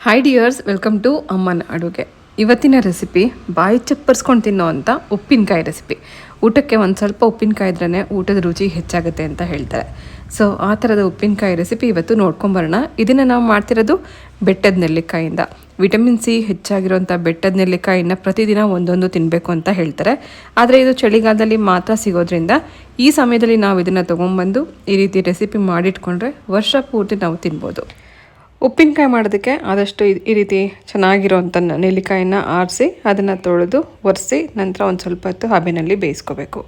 Hi dears welcome to ಅಮ್ಮನ ಅಡುಗೆ ಇವತ್ತಿನ ರೆಸಿಪಿ ಬಾಯಿ ಚಪ್ಪರ್ಸ್ಕೊಂಡು ತಿನ್ನೋ ಅಂತ ಉಪ್ಪಿನಕಾಯಿ ರೆಸಿಪಿ ಊಟಕ್ಕೆ ಒಂದು ಸ್ವಲ್ಪ ಉಪ್ಪಿನಕಾಯಿ ಇದ್ರೇ ಊಟದ ರುಚಿ ಹೆಚ್ಚಾಗುತ್ತೆ ಅಂತ ಹೇಳ್ತಾರೆ ಸೊ ಆ ಥರದ ಉಪ್ಪಿನಕಾಯಿ ರೆಸಿಪಿ ಇವತ್ತು ನೋಡ್ಕೊಂಬರೋಣ ಇದನ್ನು ನಾವು ಮಾಡ್ತಿರೋದು ಬೆಟ್ಟದ ನೆಲ್ಲಿಕಾಯಿಂದ ವಿಟಮಿನ್ ಸಿ ಹೆಚ್ಚಾಗಿರುವಂಥ ಬೆಟ್ಟದ ನೆಲ್ಲಿಕಾಯಿನ ಪ್ರತಿದಿನ ಒಂದೊಂದು ತಿನ್ನಬೇಕು ಅಂತ ಹೇಳ್ತಾರೆ ಆದರೆ ಇದು ಚಳಿಗಾಲದಲ್ಲಿ ಮಾತ್ರ ಸಿಗೋದ್ರಿಂದ ಈ ಸಮಯದಲ್ಲಿ ನಾವು ಇದನ್ನು ತೊಗೊಂಬಂದು ಈ ರೀತಿ ರೆಸಿಪಿ ಮಾಡಿಟ್ಕೊಂಡ್ರೆ ವರ್ಷ ಪೂರ್ತಿ ನಾವು ತಿನ್ಬೋದು ಉಪ್ಪಿನಕಾಯಿ ಮಾಡೋದಕ್ಕೆ ಆದಷ್ಟು ಈ ರೀತಿ ಚೆನ್ನಾಗಿರೋವಂಥ ನೆಲ್ಲಿಕಾಯನ್ನ ನೆಲ್ಲಿಕಾಯಿನ ಆರಿಸಿ ಅದನ್ನು ತೊಳೆದು ಒರೆಸಿ ನಂತರ ಒಂದು ಸ್ವಲ್ಪ ಹೊತ್ತು ಹಬೆನಲ್ಲಿ ಬೇಯಿಸ್ಕೋಬೇಕು.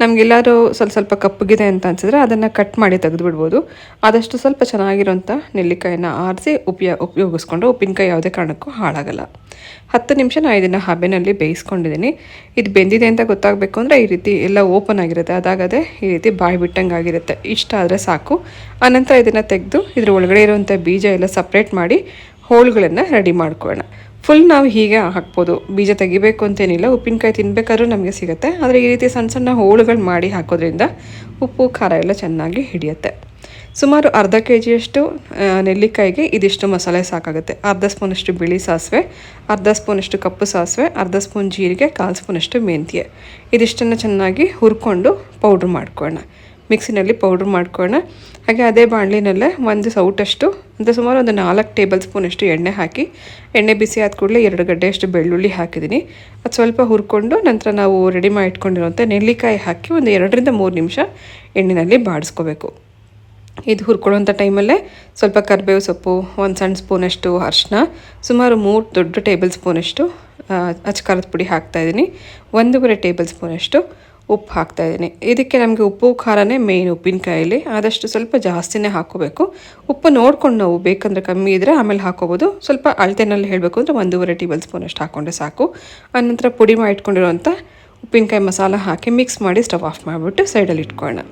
ನಮಗೆಲ್ಲರೂ ಸ್ವಲ್ಪ ಸ್ವಲ್ಪ ಕಪ್ಪಗಿದೆ ಅಂತ ಅನ್ಸಿದ್ರೆ ಅದನ್ನು ಕಟ್ ಮಾಡಿ ತೆಗೆದುಬಿಡ್ಬೋದು. ಆದಷ್ಟು ಸ್ವಲ್ಪ ಚೆನ್ನಾಗಿರೋಂಥ ನೆಲ್ಲಿಕಾಯಿನ ಆರಿಸಿ ಉಪಯೋಗ ಉಪಯೋಗಿಸ್ಕೊಂಡು ಉಪ್ಪಿನಕಾಯಿ ಯಾವುದೇ ಕಾರಣಕ್ಕೂ ಹಾಳಾಗಲ್ಲ. ಹತ್ತು ನಿಮಿಷ ನಾನು ಇದನ್ನು ಹಬೆನಲ್ಲಿ ಬೇಯಿಸ್ಕೊಂಡಿದ್ದೀನಿ. ಇದು ಬೆಂದಿದೆ ಅಂತ ಗೊತ್ತಾಗಬೇಕು ಅಂದರೆ ಈ ರೀತಿ ಎಲ್ಲ ಓಪನ್ ಆಗಿರುತ್ತೆ. ಅದಾಗದೆ ಈ ರೀತಿ ಬಾಯಿ ಬಿಟ್ಟಂಗೆ ಆಗಿರುತ್ತೆ. ಇಷ್ಟ ಆದರೆ ಸಾಕು. ಆನಂತರ ಇದನ್ನು ತೆಗೆದು ಇದ್ರ ಒಳಗಡೆ ಇರುವಂಥ ಬೀಜ ಎಲ್ಲ ಸಪ್ರೇಟ್ ಮಾಡಿ ಹೋಳುಗಳನ್ನು ರೆಡಿ ಮಾಡ್ಕೊಳ್ಳೋಣ. ಫುಲ್ ನಾವು ಹೀಗೆ ಹಾಕ್ಬೋದು. ಬೀಜ ತೆಗಿಬೇಕು ಅಂತೇನಿಲ್ಲ. ಉಪ್ಪಿನಕಾಯಿ ತಿನ್ಬೇಕಾದ್ರೂ ನಮಗೆ ಸಿಗುತ್ತೆ. ಆದರೆ ಈ ರೀತಿ ಸಣ್ಣ ಸಣ್ಣ ಹೋಳುಗಳು ಮಾಡಿ ಹಾಕೋದ್ರಿಂದ ಉಪ್ಪು, ಖಾರ ಎಲ್ಲ ಚೆನ್ನಾಗಿ ಹಿಡಿಯುತ್ತೆ. ಸುಮಾರು ಅರ್ಧ ಕೆ ಜಿಯಷ್ಟು ನೆಲ್ಲಿಕಾಯಿಗೆ ಇದಿಷ್ಟು ಮಸಾಲೆ ಸಾಕಾಗುತ್ತೆ. ಅರ್ಧ ಸ್ಪೂನಷ್ಟು ಬಿಳಿ ಸಾಸಿವೆ, ಅರ್ಧ ಸ್ಪೂನಷ್ಟು ಕಪ್ಪು ಸಾಸಿವೆ, ಅರ್ಧ ಸ್ಪೂನ್ ಜೀರಿಗೆ, ಕಾಲು ಸ್ಪೂನಷ್ಟು ಮೆಂತ್ಯೆ. ಇದಿಷ್ಟನ್ನು ಚೆನ್ನಾಗಿ ಹುರ್ಕೊಂಡು ಪೌಡ್ರ್ ಮಾಡ್ಕೊಳ್ಳೋಣ. ಮಿಕ್ಸಿನಲ್ಲಿ ಪೌಡ್ರ್ ಮಾಡ್ಕೊಳ್ಳೋಣ. ಹಾಗೆ ಅದೇ ಬಾಣಲಿನಲ್ಲೇ ಒಂದು ಸೌಟಷ್ಟು ಅಂದರೆ ಸುಮಾರು ಒಂದು ನಾಲ್ಕು ಟೇಬಲ್ ಸ್ಪೂನಷ್ಟು ಎಣ್ಣೆ ಹಾಕಿ, ಎಣ್ಣೆ ಬಿಸಿ ಆದ ಕೂಡಲೇ ಎರಡು ಗಡ್ಡೆಯಷ್ಟು ಬೆಳ್ಳುಳ್ಳಿ ಹಾಕಿದ್ದೀನಿ. ಅದು ಸ್ವಲ್ಪ ಹುರ್ಕೊಂಡು ನಂತರ ನಾವು ರೆಡಿ ಮಾಡಿ ಇಟ್ಕೊಂಡಿರುವಂಥ ನೆಲ್ಲಿಕಾಯಿ ಹಾಕಿ ಒಂದು ಎರಡರಿಂದ ಮೂರು ನಿಮಿಷ ಎಣ್ಣೆಯಲ್ಲಿ ಬಾಡಿಸ್ಕೋಬೇಕು. ಇದು ಹುರ್ಕೊಳ್ಳೋಂಥ ಟೈಮಲ್ಲೇ ಸ್ವಲ್ಪ ಕರಿಬೇವು ಸೊಪ್ಪು, ಒಂದು ಸಣ್ಣ ಸ್ಪೂನಷ್ಟು ಅರಿಶಿನ ಸುಮಾರು ಮೂರು ದೊಡ್ಡ ಟೇಬಲ್ ಸ್ಪೂನಷ್ಟು ಅಚ್ಕಾರದ ಪುಡಿ ಹಾಕ್ತಾಯಿದ್ದೀನಿ ಒಂದೂವರೆ ಟೇಬಲ್ ಸ್ಪೂನಷ್ಟು ಉಪ್ಪು ಹಾಕ್ತಾಯಿದ್ದೀನಿ ಇದಕ್ಕೆ ನಮಗೆ ಉಪ್ಪು, ಖಾರನೇ ಮೇಯ್ನ್ ಉಪ್ಪಿನಕಾಯಲ್ಲಿ. ಆದಷ್ಟು ಸ್ವಲ್ಪ ಜಾಸ್ತಿನೇ ಹಾಕೋಬೇಕು ಉಪ್ಪು ನೋಡ್ಕೊಂಡು ನಾವು ಬೇಕಂದ್ರೆ ಕಮ್ಮಿ ಇದ್ದರೆ ಆಮೇಲೆ ಹಾಕೋಬೋದು ಸ್ವಲ್ಪ ಅಳತೆನಲ್ಲಿ ಹೇಳಬೇಕು ಅಂದರೆ ಒಂದೂವರೆ ಟೇಬಲ್ ಸ್ಪೂನಷ್ಟು ಹಾಕ್ಕೊಂಡ್ರೆ ಸಾಕು. ಆನಂತರ ಪುಡಿ ಮಾಡಿಟ್ಕೊಂಡಿರೋಂಥ ಉಪ್ಪಿನಕಾಯಿ ಮಸಾಲ ಹಾಕಿ ಮಿಕ್ಸ್ ಮಾಡಿ ಸ್ಟವ್ ಆಫ್ ಮಾಡಿಬಿಟ್ಟು ಸೈಡಲ್ಲಿ ಇಟ್ಕೊಳ್ಳೋಣ.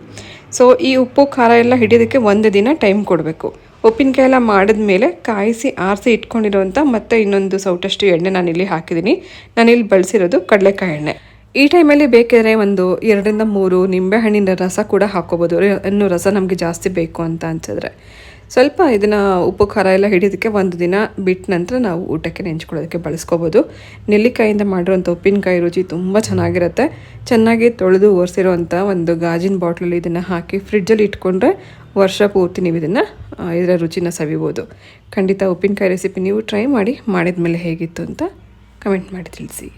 ಸೊ ಈ ಉಪ್ಪು, ಖಾರ ಎಲ್ಲ ಹಿಡಿಯೋದಕ್ಕೆ ಒಂದು ದಿನ ಟೈಮ್ ಕೊಡಬೇಕು. ಉಪ್ಪಿನಕಾಯಿ ಎಲ್ಲ ಮಾಡಿದ್ಮೇಲೆ ಕಾಯಿಸಿ ಆರಿಸಿ ಇಟ್ಕೊಂಡಿರೋಂಥ ಮತ್ತೆ ಇನ್ನೊಂದು ಸೌಟಷ್ಟು ಎಣ್ಣೆ ನಾನಿಲ್ಲಿ ಹಾಕಿದ್ದೀನಿ. ನಾನಿಲ್ಲಿ ಬಳಸಿರೋದು ಕಡಲೆಕಾಯಿ ಎಣ್ಣೆ. ಈ ಟೈಮಲ್ಲಿ ಬೇಕಿದ್ರೆ ಒಂದು ಎರಡರಿಂದ ಮೂರು ನಿಂಬೆಹಣ್ಣಿನ ರಸ ಕೂಡ ಹಾಕೋಬೋದು ಇನ್ನು ರಸ ನಮಗೆ ಜಾಸ್ತಿ ಬೇಕು ಅಂತ ಅನ್ಸಿದ್ರೆ. ಸ್ವಲ್ಪ ಇದನ್ನು ಉಪ್ಪು, ಖಾರ ಎಲ್ಲ ಹಿಡಿಯೋದಕ್ಕೆ ಒಂದು ದಿನ ಬಿಟ್ಟ ನಂತರ ನಾವು ಊಟಕ್ಕೆ ನೆಂಚ್ಕೊಳ್ಳೋದಕ್ಕೆ ಬಳಸ್ಕೋಬೋದು. ನೆಲ್ಲಿಕಾಯಿಂದ ಮಾಡಿರೋಂಥ ಉಪ್ಪಿನಕಾಯಿ ರುಚಿ ತುಂಬ ಚೆನ್ನಾಗಿರುತ್ತೆ. ಚೆನ್ನಾಗಿ ತೊಳೆದು ಒರೆಸಿರುವಂಥ ಒಂದು ಗಾಜಿನ ಬಾಟ್ಲಲ್ಲಿ ಇದನ್ನು ಹಾಕಿ ಫ್ರಿಡ್ಜಲ್ಲಿ ಇಟ್ಕೊಂಡ್ರೆ ವರ್ಷ ಪೂರ್ತಿ ನೀವು ಇದನ್ನು ಇದರ ರುಚಿನ ಸವಿಬೋದು. ಖಂಡಿತ ಉಪ್ಪಿನಕಾಯಿ ರೆಸಿಪಿ ನೀವು ಟ್ರೈ ಮಾಡಿ ಮಾಡಿದ ಮೇಲೆ ಹೇಗಿತ್ತು ಅಂತ ಕಮೆಂಟ್ ಮಾಡಿ ತಿಳಿಸಿ.